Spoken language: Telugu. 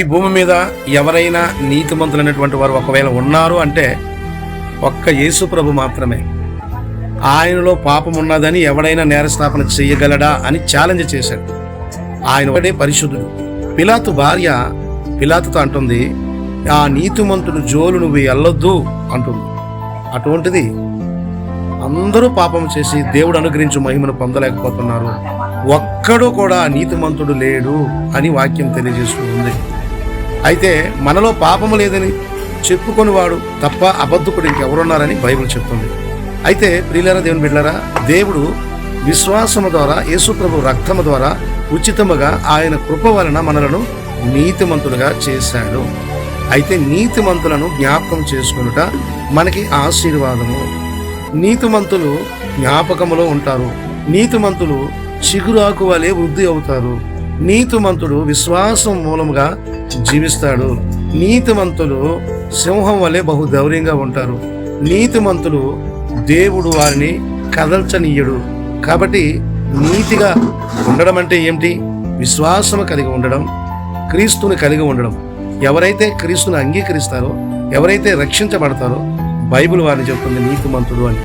ఈ భూమి మీద ఎవరైనా నీతిమంతులైనటువంటి వారు ఒకవేళ ఉన్నారు అంటే ఒక్క యేసు ప్రభు మాత్రమే. ఆయనలో పాపం ఉన్నదని ఎవడైనా నేరస్థాపన చేయగలడా అని ఛాలెంజ్ చేశాడు. ఆయన ఒకటే పరిశుద్ధుడు. పిలాతు భార్య పిలాతుతో అంటుంది ఆ నీతిమంతుడు జోలు నువ్వు వెళ్ళొద్దు అంటుంది. అటువంటిది అందరూ పాపం చేసి దేవుడు అనుగ్రహించు మహిమను పొందలేకపోతున్నారు. ఒక్కడు కూడా నీతిమంతుడు లేడు అని వాక్యం తెలియజేస్తూ ఉంది. అయితే మనలో పాపము లేదని చెప్పుకొనివాడు తప్ప అబద్ధకుడు ఇంకెవరున్నారని బైబిల్ చెప్తుంది. అయితే ప్రియులారా దేవుని బిడ్డారా దేవుడు విశ్వాసము ద్వారా యేసుప్రభు రక్తము ద్వారా ఉచితముగా ఆయన కృప వలన మనలను నీతిమంతులుగా చేశాడు. అయితే నీతిమంతులను జ్ఞాపకం చేసుకునుట మనకి ఆశీర్వాదము. నీతిమంతులు జ్ఞాపకములో ఉంటారు. నీతిమంతులు చిగురాకు వలె వృద్ధి అవుతారు. నీతిమంతుడు విశ్వాసం మూలముగా జీవిస్తాడు. నీతిమంతులు సింహం వలె బహు గౌరవంగా ఉంటారు. నీతిమంతులు దేవుడు వారిని కదల్చనీయడు. కాబట్టి నీతిగా ఉండడం అంటే ఏమిటి? విశ్వాసము కలిగి ఉండడం క్రీస్తుని కలిగి ఉండడం. ఎవరైతే క్రీస్తుని అంగీకరిస్తారో ఎవరైతే రక్షించబడతారో బైబిల్ వారిని చెప్తుంది నీతిమంతుడు అని.